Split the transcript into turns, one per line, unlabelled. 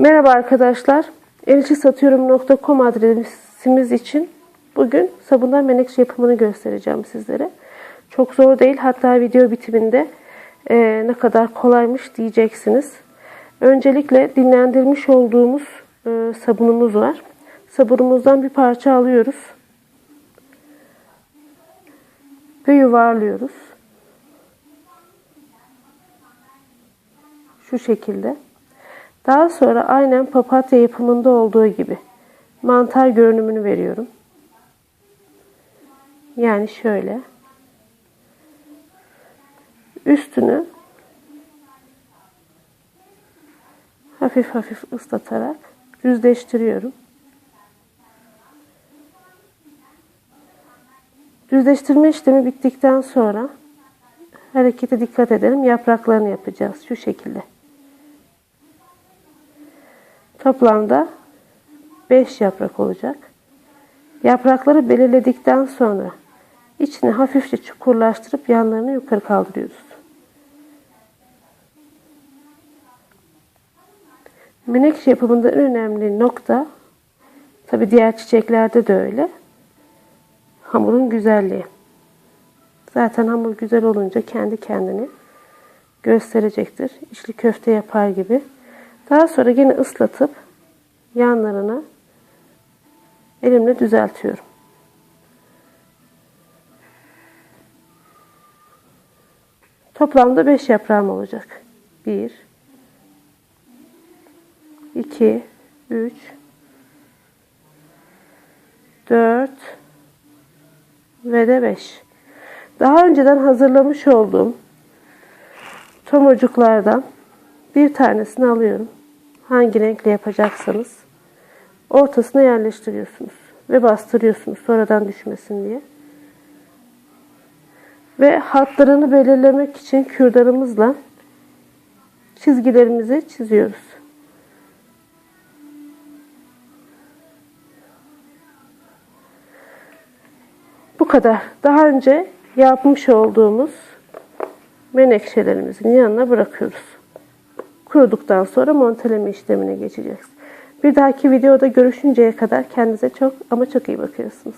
Merhaba arkadaşlar. elçisatıyorum.com adresimiz için bugün sabundan menekşe yapımını göstereceğim sizlere. Çok zor değil. Hatta video bitiminde e, ne kadar kolaymış diyeceksiniz. Öncelikle dinlendirmiş olduğumuz e, sabunumuz var. Sabunumuzdan bir parça alıyoruz. Ve yuvarlıyoruz. Şu şekilde. Daha sonra aynen papatya yapımında olduğu gibi mantar görünümünü veriyorum. Yani şöyle. Üstünü hafif hafif ıslatarak düzleştiriyorum. Düzleştirme işlemi bittikten sonra harekete dikkat edelim. Yapraklarını yapacağız şu şekilde. Toplamda 5 yaprak olacak. Yaprakları belirledikten sonra içini hafifçe çukurlaştırıp yanlarını yukarı kaldırıyoruz. Menekşe yapımında en önemli nokta tabi diğer çiçeklerde de öyle hamurun güzelliği. Zaten hamur güzel olunca kendi kendini gösterecektir. İçli köfte yapar gibi. Daha sonra yine ıslatıp yanlarını elimle düzeltiyorum. Toplamda 5 yaprağım olacak. 1 2 3 4 ve de 5. Daha önceden hazırlamış olduğum tomurcuklardan bir tanesini alıyorum. Hangi renkle yapacaksanız ortasına yerleştiriyorsunuz ve bastırıyorsunuz sonradan düşmesin diye. Ve hatlarını belirlemek için kürdanımızla çizgilerimizi çiziyoruz. Bu kadar. Daha önce yapmış olduğumuz menekşelerimizin yanına bırakıyoruz. Kuruduktan sonra monteleme işlemine geçeceğiz. Bir dahaki videoda görüşünceye kadar kendinize çok ama çok iyi bakıyorsunuz.